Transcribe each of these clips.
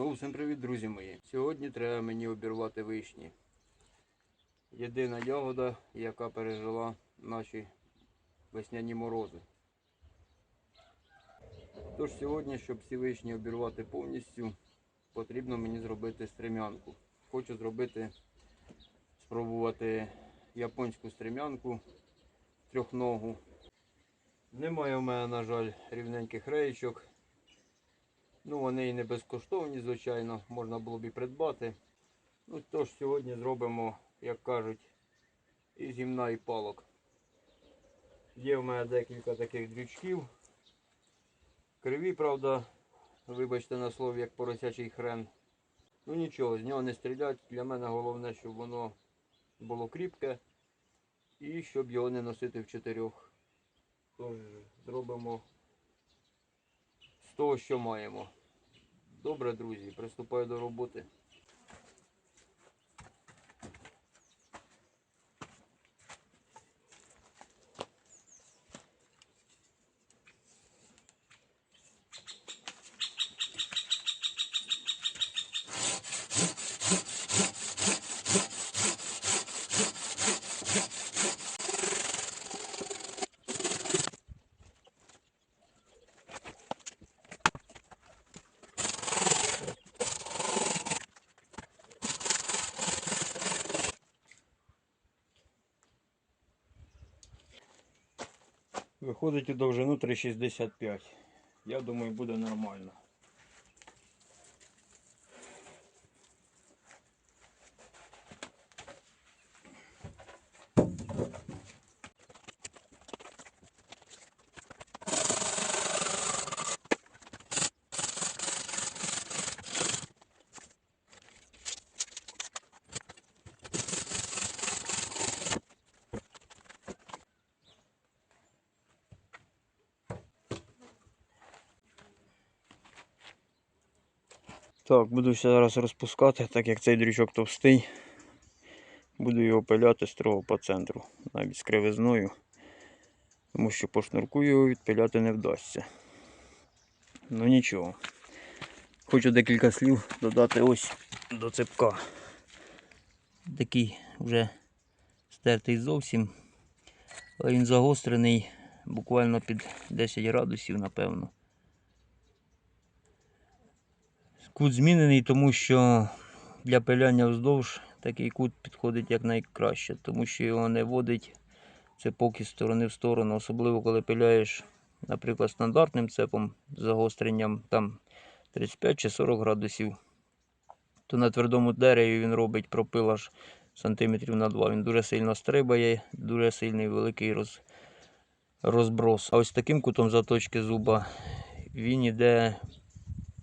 Знову всім привіт, друзі мої. Сьогодні треба мені обірвати вишні. Єдина ягода, яка пережила наші весняні морози. Тож сьогодні, щоб ці вишні обірвати повністю, потрібно мені зробити стрем'янку. Хочу зробити, спробувати японську стрем'янку трьохногу. Немає в мене, на жаль, рівненьких реєчок. Ну, вони і не безкоштовні, звичайно, можна було б і придбати. Ну, тож сьогодні зробимо, як кажуть, і зімна, і палок. Є в мене декілька таких дрючків. Криві, правда, вибачте на слові, як поросячий хрен. Ну нічого, з нього не стрілять. Для мене головне, щоб воно було кріпке і щоб його не носити в чотирьох. Тож зробимо того, що маємо. Добре, друзі, приступаю до роботи. Виходить у довжину 3,65. Я думаю, буде нормально. Так, буду ще зараз розпускати, так як цей дрючок товстий. Буду його пиляти строго по центру, навіть з кривизною. Тому що по шнурку його відпиляти не вдасться. Ну нічого. Хочу декілька слів додати ось до цепка. Такий вже стертий зовсім. Але він загострений буквально під 10 градусів, напевно. Кут змінений, тому що для пиляння вздовж такий кут підходить якнайкраще, тому що його не водить цепок із сторони в сторону, особливо коли пиляєш, наприклад, стандартним цепом з загостренням там 35 чи 40 градусів, то на твердому дереві він робить пропил аж сантиметрів на 2. Він дуже сильно стрибає, дуже сильний великий роз, розброс. А ось таким кутом заточки зуба він іде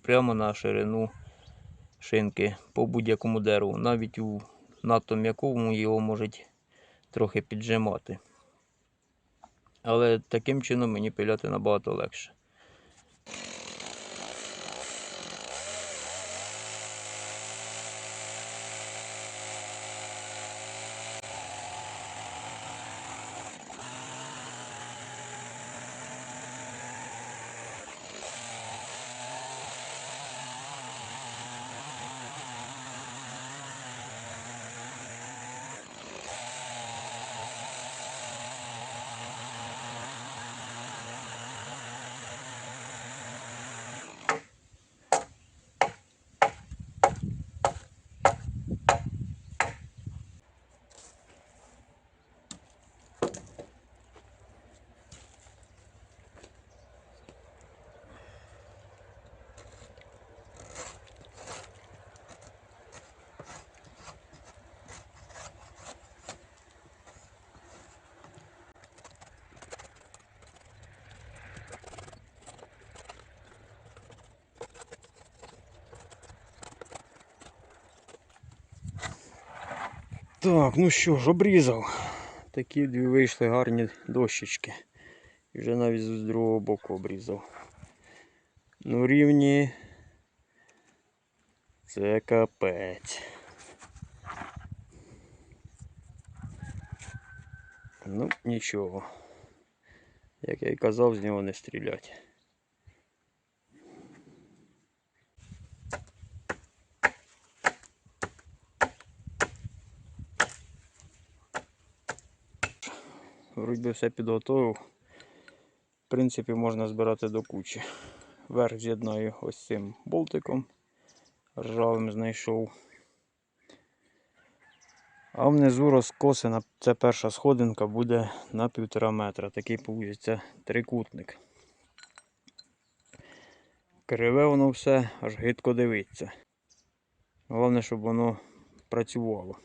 прямо на ширину шинки по будь-якому дереву. Навіть у надто м'якому його можуть трохи піджимати. Але таким чином мені пиляти набагато легше. Так, ну що ж, обрізав. Такі дві вийшли гарні дощечки. І вже навіть з другого боку обрізав. Ну рівні. Це капець. Ну, нічого. Як я й казав, з нього не стрілять. Би все підготовив. В принципі, можна збирати до кучі. Верх з'єднаю ось цим болтиком. Ржавим знайшов. А внизу розкосина, це перша сходинка буде на півтора метра. Такий получиться трикутник. Криве воно все, аж гидко дивиться. Головне, щоб воно працювало.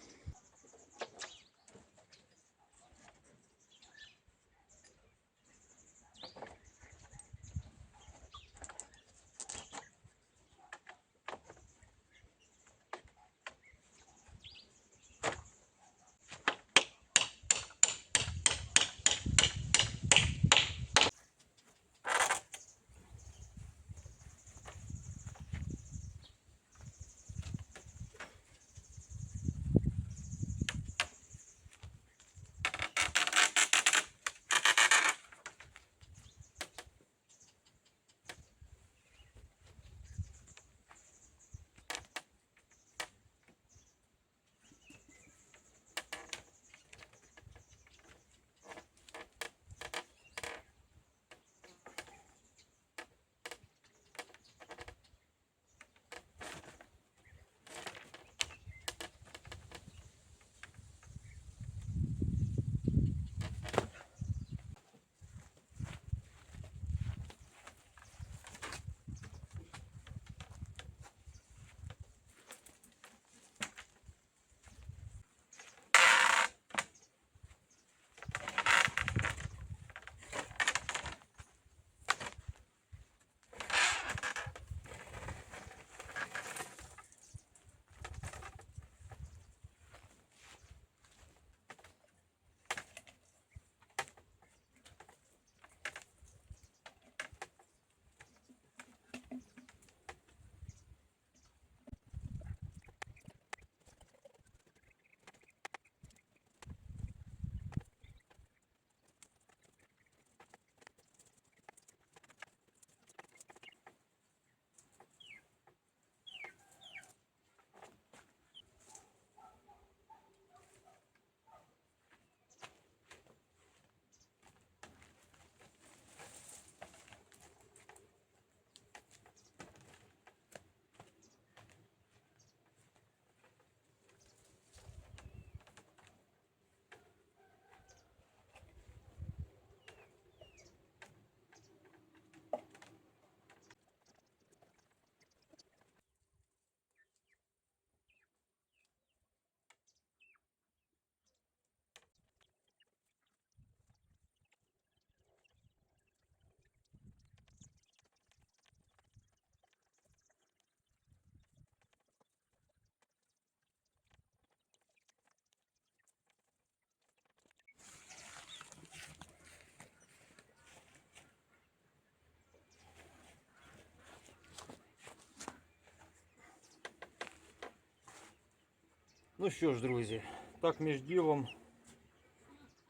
Ну що ж, друзі, так між ділом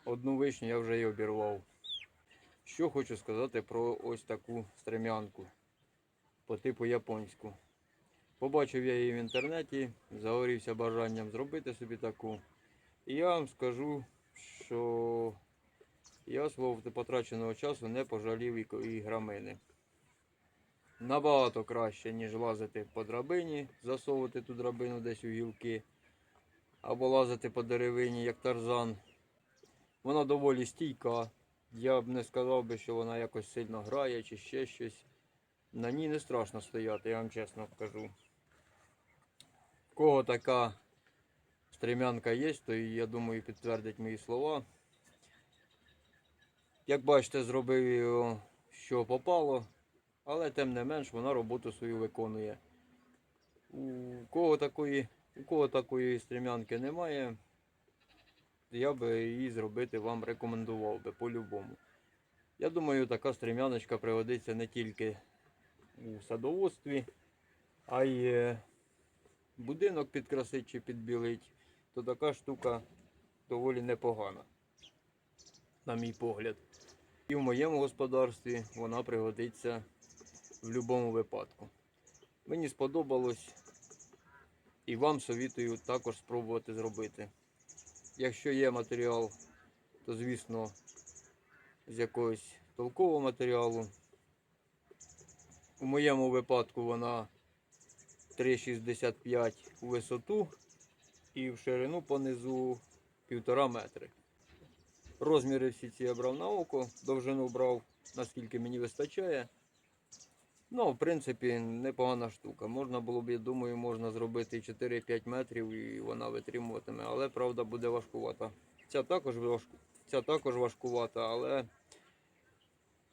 одну вишню я вже і обірвав. Що хочу сказати про ось таку стрем'янку по типу японську. Побачив я її в інтернеті, загорівся бажанням зробити собі таку. І я вам скажу, що я свого потраченого часу не пожалів і, грамини. Набагато краще, ніж лазити по драбині, засовувати ту драбину десь у гілки або лазити по деревині, як тарзан. Вона доволі стійка. Я б не сказав би, що вона якось сильно грає чи ще щось. На ній не страшно стояти, я вам чесно кажу. Кого така стрем'янка є, то я думаю підтвердить мої слова. Як бачите, зробив його, що попало, але тим не менш вона роботу свою виконує. У кого такої у кого такої стрімянки немає, я би її зробити вам рекомендував би по-любому. Я думаю, така стрімяночка пригодиться не тільки у садоводстві, а й е, будинок підкрасить чи підбілить, то така штука доволі непогана, на мій погляд. І в моєму господарстві вона пригодиться в будь-якому випадку. Мені сподобалось. І вам совітую також спробувати зробити. Якщо є матеріал, то звісно з якогось толкового матеріалу. У моєму випадку вона 3,65 у висоту і в ширину понизу 1,5 метри. Розміри всі ці я брав на око, довжину брав, наскільки мені вистачає. Ну, в принципі, непогана штука. Можна було б, я думаю, можна зробити 4-5 метрів і вона витримуватиме, але правда буде важкувата. Ця також, важку... Ця також важкувата, але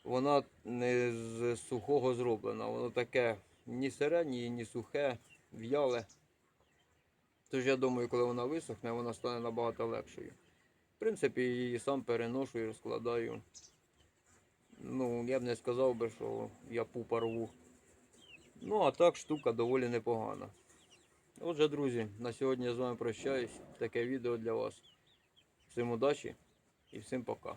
вона не з сухого зроблена. Воно таке ні сире, ні, ні сухе, в'яле. Тож я думаю, коли вона висохне, вона стане набагато легшою. В принципі, її сам переношу і розкладаю. Ну, я б не сказав би, що я пупа рву. Ну, а так штука доволі непогана. Отже, друзі, на сьогодні я з вами прощаюсь. Таке відео для вас. Всім удачі і всім пока.